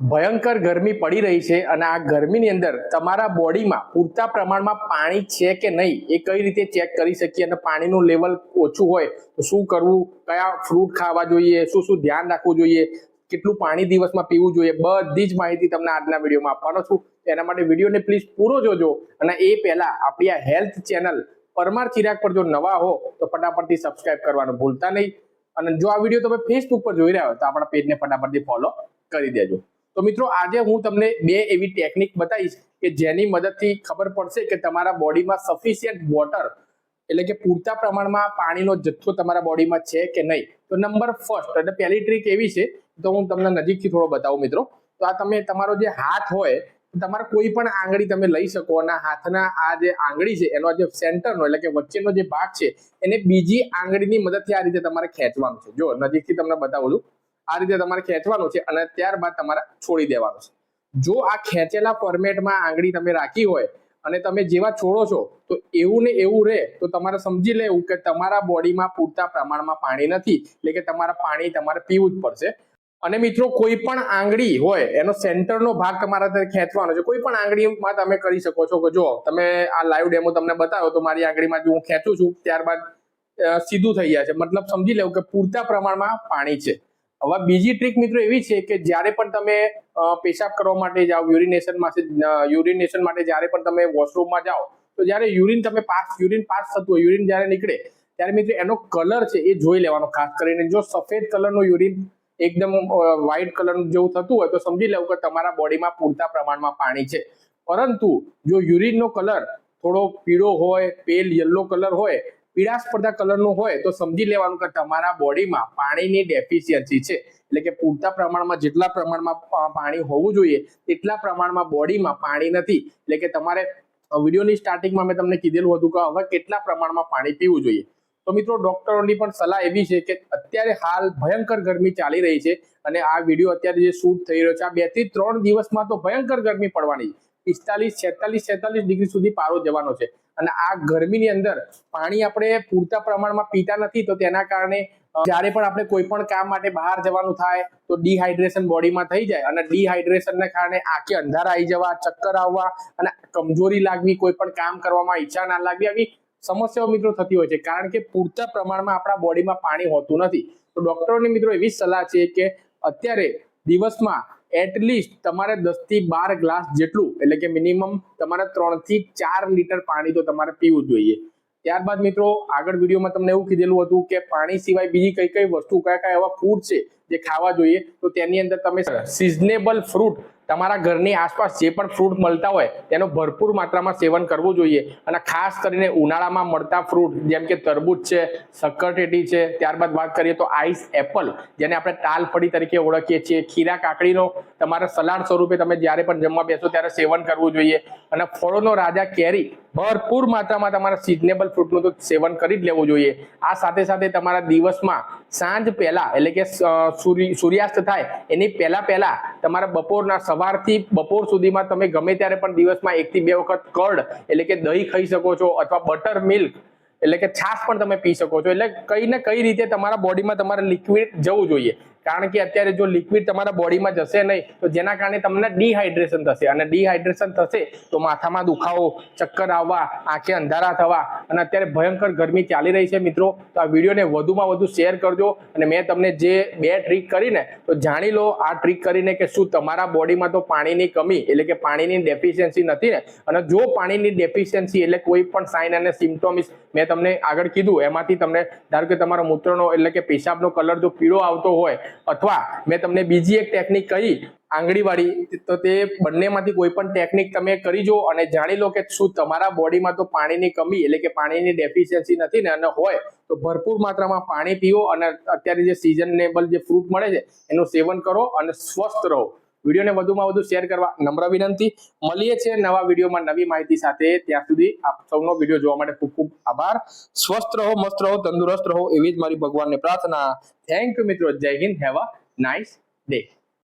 ભયંકર ગરમી પડી રહી છે અને આ ગરમીની અંદર તમારા બોડીમાં પૂરતા પ્રમાણમાં પાણી છે કે નહીં એ કઈ રીતે ચેક કરી શકીએ અને પાણીનું લેવલ ઓછું હોય તો શું કરવું, કયા ફ્રૂટ ખાવા જોઈએ, શું શું ધ્યાન રાખવું જોઈએ, કેટલું પાણી દિવસમાં પીવું જોઈએ, બધી જ માહિતી તમને આજના વિડીયોમાં આપવાનો છું. એના માટે વિડીયોને પ્લીઝ પૂરો જોજો અને એ પહેલા આપણી આ હેલ્થ ચેનલ પરમાર ચિરાગ પર જો નવા હો તો ફટાફટથી સબસ્ક્રાઇબ કરવાનું ભૂલતા નહીં. અને જો આ વીડિયો તમે ફેસબુક પર જોઈ રહ્યા હો તો આપણા પેજને ફટાફટથી ફોલો કરી દેજો. તો મિત્રો, આજે હું તમને બે એવી ટેકનિક બતાવીશ કે જેની મદદથી ખબર પડશે કે તમારા બોડીમાં સફિશિયન્ટ વોટર એટલે કે પૂરતા પ્રમાણમાં પાણીનો જથ્થો તમારા બોડીમાં છે કે નહીં? તો નંબર ફર્સ્ટ એટલે પહેલી ટ્રીક એવી છે, તો હું તમને નજીકથી થોડો બતાવું મિત્રો. તો આ તમે, તમારો જે હાથ હોય, તમારે કોઈ પણ આંગળી તમે લઈ શકો, અને હાથના આ જે આંગળી છે, એનો જે સેન્ટરનો એટલે કે વચ્ચેનો જે ભાગ છે, એને બીજી આંગળીની મદદથી આ રીતે તમારે ખેંચવાનું છે. જો, નજીકથી તમને બતાવું છું. આ રીતે તમારે ખેંચવાનું છે અને ત્યારબાદ તમારે છોડી દેવાનું છે. જો આ ખેંચેલા ફોર્મેટમાં આંગળી તમે રાખી હોય અને તમે જેવા છોડો છો, તો એવું ને એવું રહે. તો તમારે સમજી લેવું કે તમારા બોડીમાં પૂરતા પ્રમાણમાં પાણી નથી. એટલે કે તમારા પાણી તમારે પીવું જ પડશે. અને મિત્રો, કોઈ પણ આંગળી હોય, એનો સેન્ટરનો ભાગ તમારા ખેંચવાનો છે. કોઈ પણ આંગળીમાં તમે કરી શકો છો કે જો, તમે આ લાઈવ ડેમો તમને બતાવ્યો, તો મારી આંગળીમાં જો હું ખેંચું છું, ત્યારબાદ સીધું થઈ જાય છે. મતલબ સમજી લેવું કે પૂરતા પ્રમાણમાં પાણી છે. હવે બીજી ટ્રીક મિત્રો એવી છે કે જ્યારે પણ તમે પેશાબ કરવા માટે જાઓ યુરિનેશન માટે યુરિનેશન માટે જ્યારે પણ તમે વોશરૂમમાં જાઓ, તો જ્યારે યુરિન તમે પાસ યુરિન પાસ થતું હોય યુરિન જ્યારે નીકળે, ત્યારે મિત્રો એનો કલર છે એ જોઈ લેવાનો. ખાસ કરીને જો સફેદ કલરનો યુરિન એકદમ વ્હાઇટ કલરનું જેવું થતું હોય, તો સમજી લેવું કે તમારા બોડીમાં પૂરતા પ્રમાણમાં પાણી છે. પરંતુ જો યુરિનનો કલર થોડો પીળો હોય પેલ યલો કલર હોય પીળા સ્પર્ધા કલરનું હોય તો સમજી લેવાનું કે તમારા બોડીમાં પાણીની ડેફિશિયન્સી છે. એટલે કે પૂરતા પ્રમાણમાં જેટલા પ્રમાણમાં પાણી હોવું જોઈએ તેટલા પ્રમાણમાં બોડીમાં પાણી નથી. એટલે કે તમારે વિડીયોની સ્ટાર્ટિંગમાં મેં તમને કીધેલું હતું કે હવે કેટલા પ્રમાણમાં પાણી પીવું જોઈએ. તો મિત્રો ડોક્ટરોની પણ સલાહ એવી છે કે અત્યારે હાલ ભયંકર ગરમી ચાલી રહી છે અને આ વીડિયો અત્યારે જે શૂટ થઈ રહ્યો છે, આ બેથી ત્રણ દિવસમાં તો ભયંકર ગરમી પડવાની. પિસ્તાલીસ, છેતાલીસ છેતાલીસ ડિગ્રી સુધી પારો જવાનો છે. અને આ ગરમીની અંદર પાણી આપણે પૂરતા પ્રમાણમાં પીતા નથી, તો તેના કારણે જ્યારે પણ આપણે કોઈ પણ કામ માટે બહાર જવાનું થાય, તો ડિહાઇડ્રેશન બોડીમાં થઈ જાય અને ડિહાઇડ્રેશનને કારણે આંખે અંધારા આવી જવા, ચક્કર આવવા અને કમજોરી લાગવી, કોઈ પણ કામ કરવામાં ઈચ્છા ના લાગવી, આવી સમસ્યાઓ મિત્રો થતી હોય છે. કારણ કે પૂરતા પ્રમાણમાં આપણા બોડીમાં પાણી હોતું નથી. તો ડોક્ટરોની મિત્રો એવી સલાહ છે કે અત્યારે દિવસમાં એટલીસ્ટ તમારે દસથી બાર ગ્લાસ જેટલું, એટલે કે મિનિમમ તમારે ત્રણથી ચાર લીટર પાણી તો તમારે પીવું જોઈએ. ત્યારબાદ મિત્રો, આગળ વિડીયોમાં તમને એવું કીધેલું હતું કે પાણી સિવાય બીજી કઈ કઈ વસ્તુ, કયા કયા એવા ફૂડ છે જે ખાવા જોઈએ, તો તેની અંદર તમે સિઝનેબલ ફ્રૂટ તમારા ઘરની આસપાસ જે પણ ફ્રૂટ મળતા હોય, તેનું ભરપૂર માત્રામાં સેવન કરવું જોઈએ. અને ખાસ કરીને ઉનાળામાં મળતા ફ્રૂટ જેમ કે તરબૂચ છે, શક્કરટેટી છે, ત્યારબાદ વાત કરીએ તો આઈસ એપલ જેને આપણે તાલ ફળી તરીકે ઓળખીએ છીએ. ખીરા કાકડીનો તમારે સલાડ સ્વરૂપે તમે જ્યારે પણ જમવા બેસો ત્યારે સેવન કરવું જોઈએ. અને ફળોનો રાજા કેરી, ભરપૂર માત્રામાં તમારા સિઝનેબલ ફ્રૂટનું તો સેવન કરી જ લેવું જોઈએ. આ સાથે સાથે તમારા દિવસમાં સાંજ પહેલા, એટલે કે સૂર્યાસ્ત થાય, એની પહેલા પહેલા તમારા બપોરના સવારથી બપોર સુધીમાં તમે ગમે ત્યારે પણ દિવસમાં એકથી બે વખત કડ એટલે કે દહીં ખાઈ શકો છો અથવા બટર મિલ્ક એટલે કે છાશ પણ તમે પી શકો છો. એટલે કઈ ને કઈ રીતે તમારા બોડીમાં તમારે લિક્વિડ જવું જોઈએ. કારણ કે અત્યારે જો લિક્વિડ તમારા બોડીમાં જશે નહીં, તો જેના કારણે તમને ડિહાઇડ્રેશન થશે. અને ડિહાઇડ્રેશન થશે તો માથામાં દુખાવો, ચક્કર આવવા, આંખે અંધારા થવા, અને અત્યારે ભયંકર ગરમી ચાલી રહી છે મિત્રો. તો આ વિડીયોને વધુમાં વધુ શેર કરજો, અને મેં તમને જે બે ટ્રીક કરીને, તો જાણી લો આ ટ્રીક કરીને કે શું તમારા બોડીમાં તો પાણીની કમી, એટલે કે પાણીની ડેફિશિયન્સી નથી ને. અને જો પાણીની ડેફિશિયન્સી એટલે કોઈ પણ સાઇન અને સિમ્ટોમ્સ મેં તમને આગળ કીધું. એમાંથી તમને, ધારો કે તમારો મૂત્રનો, એટલે કે પેશાબનો કલર જો પીળો આવતો હોય અથવા મેં તમને બીજી એક ટેકનિક કહી, આંગળીવાળી. તો તે બંનેમાંથી કોઈ પણ ટેકનિક તમે કરી જો અને જાણી લો કે શું તમારા બોડીમાં તો પાણીની કમી એટલે કે પાણીની ડેફિશિયન્સી નથી ને અને હોય, તો ભરપૂર માત્રામાં પાણી પીવો અને અત્યારે જે સિઝનેબલ જે ફ્રૂટ મળે છે, એનું સેવન કરો અને સ્વસ્થ રહો. વિડીયોને વધુમાં વધુ શેર કરવા નમ્ર વિનંતી. મળીએ છીએ નવા વિડીયોમાં નવી માહિતી સાથે. ત્યાં સુધી આપ સૌનો વીડિયો જોવા માટે ખૂબ ખૂબ આભાર. સ્વસ્થ રહો, મસ્ત રહો, તંદુરસ્ત રહો એવી જ મારી ભગવાનને પ્રાર્થના. થેન્ક યુ મિત્રો. જય Hind. Have a nice day